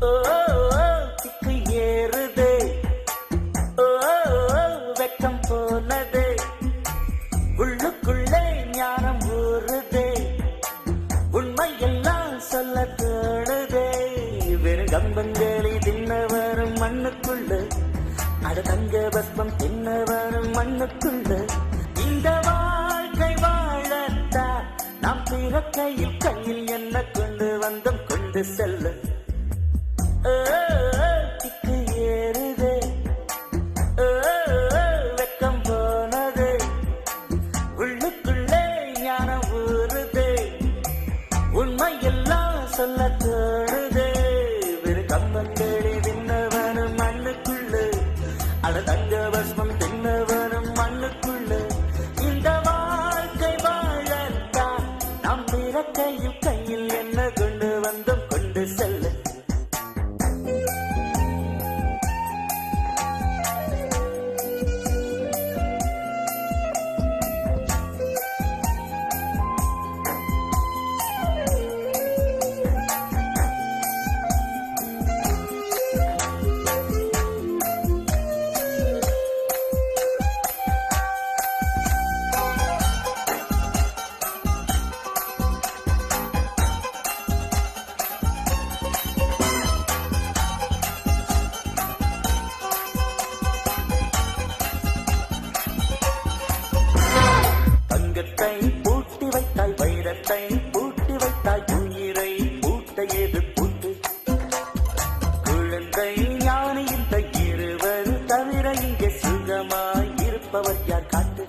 திக்கு ஏறுதே. ஓ வெக்கம் போனதே. உள்ளுக்குள்ளே ஞானம் ஊறுதே. உண்மையெல்லாம் சொல்ல தோணுதே வெறும் கம்பங்களி தின்ன வரும் மண்ணுக்குள்ள. அட தங்க பஸ்மம் தின்ன வரும் மண்ணுக்குள்ள. இந்த வாழ்க்கை வாழத்தான் நாம் பிறக்கையில் கையில் என்ன கொண்டு வந்தம் கொண்டு செல்லும்? திக்கு ஏறுதே. வெக்கம் போனதே. உள்ளுக்குள்ளே ஞானம் ஊறுதே. உண்மையெல்லாம் சொல்ல தோணுதே வெறு கம்பம் தேடி தின்னவனும் மண்ணுக்குள்ளே. அட தங்க பஸ்மம் தின்னவனும் மண்ணுக்குள்ளே. இந்த வாழ்க்கை வாழத்தான். நம் பிறக்கையில் கையில் என்ன வைத்தை பூட்டி வைத்தாய் வைரத்தை பூட்டி வைத்தாய் உயிரை பூட்ட எது பூட்டு? குழந்தை ஞானி இந்த இருவர் தவிர இங்கே சுகமாய் இருப்பவர் யார் காட்டு?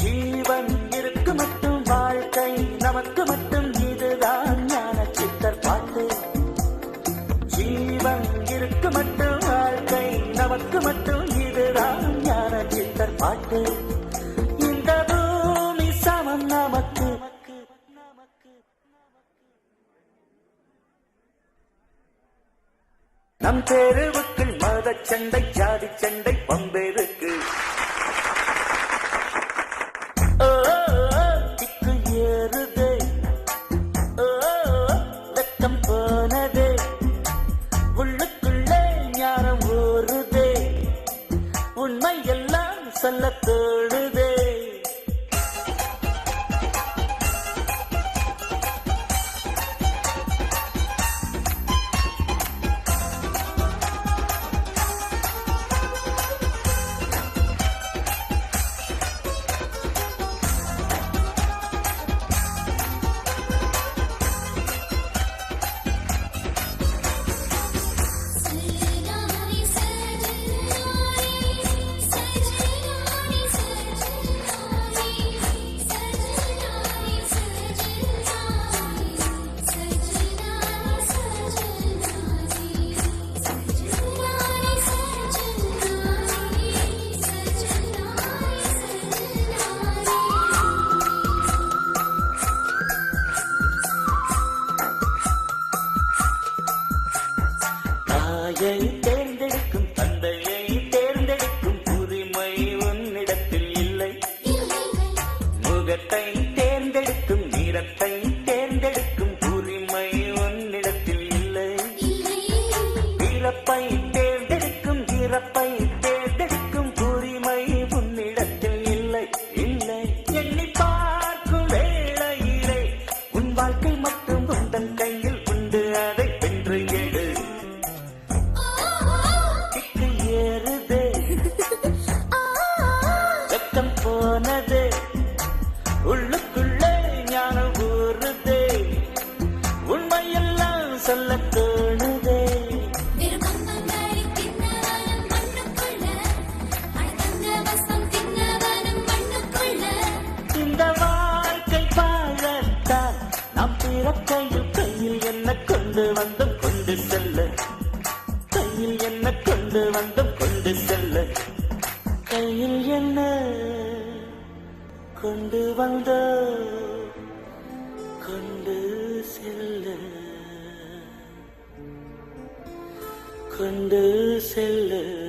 ஜீவன் இருக்கு மட்டும் வாழ்க்கை நமக்கு மட்டும் இதுதான் ஞான சித்தர் பாட்டு. ஜீவன் இருக்கு மட்டும் வாழ்க்கை நமக்கு மட்டும் இதுதான் ஞான சித்தர் பாட்டு. நம் தெருவுக்குள் மத சண்டை ஜாதி சண்டை பம்பெருக்கு திக்கு ஏறுதே. வெக்கம் போனதே. உள்ளுக்குள்ளே ஞானம் ஊறுதே. உண்மை எல்லாம் சொல்ல தோடுதே முகத்தை தேர்ந்தெடுக்கும் நிறத்தை தேர்ந்தெடுக்கும் உரிமை உன்னிடத்தில் இல்லை. பிறப்பை தேர்ந்தெடுக்கும் இறப்பை தேர்ந்தெடுக்கும் உரிமை உன்னிடத்தில் இல்லை. இல்லை. எண்ணி பார்க்கும் வேளையிலே உன் வாழ்க்கை மட்டும் உந்தன் கையில் உண்டு அதை வென்று எடு. கிக்கு ஏறுதே. வெக்கம் போனதே. உள்ளுக்குள்ளே ஞானம் ஊறுதே உண்மையெல்லாம் சொல்ல தோணுதே. இந்த வாழ்க்கை வாழத்தான் நாம் பிறக்கையில் கையில் என்ன கொண்டு வந்தோம் கொண்டு செல்ல. கையில் என்ன கொண்டு வந்தோம் கொண்டு செல்ல. கையில் என்ன கொண்டு வந்த கொண்டு செல்ல. கொண்டு செல்ல.